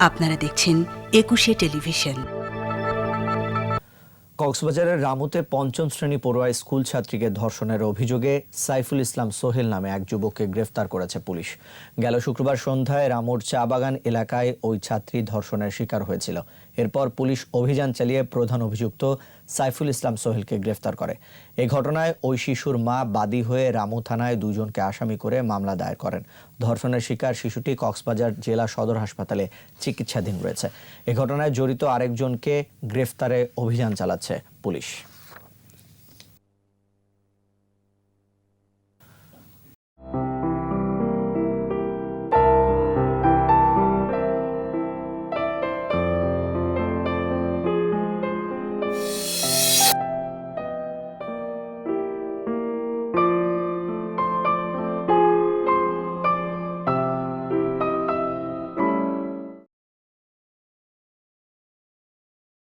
আপনারা দেখছেন একুশে টেলিভিশন। কক্সবাজারের রামুতে পঞ্চম শ্রেণি পড়ুয়া স্কুল ছাত্রীকে ধর্ষণের অভিযোগে সাইফুল ইসলাম সোহেল নামে এক যুবককে গ্রেফতার করেছে পুলিশ। গেল শুক্রবার সন্ধ্যায় রামুর চা বাগান এলাকায় ওই ছাত্রী ধর্ষণের শিকার হয়েছিল। এরপর পুলিশ অভিযান চালিয়ে প্রধান অভিযুক্ত সাইফুল ইসলাম সোহেলকে গ্রেফতার করে। এ ঘটনায় ওই শিশুর মা বাদী হয়ে রামু থানায় দুজনকে আসামি করে মামলা দায়ের করেন। ধর্ষণের শিকার শিশুটি কক্সবাজার জেলা সদর হাসপাতালে চিকিৎসাধীন রয়েছে। এ ঘটনায় জড়িত আরেকজনকে গ্রেফতারে অভিযান চালাচ্ছে পুলিশ।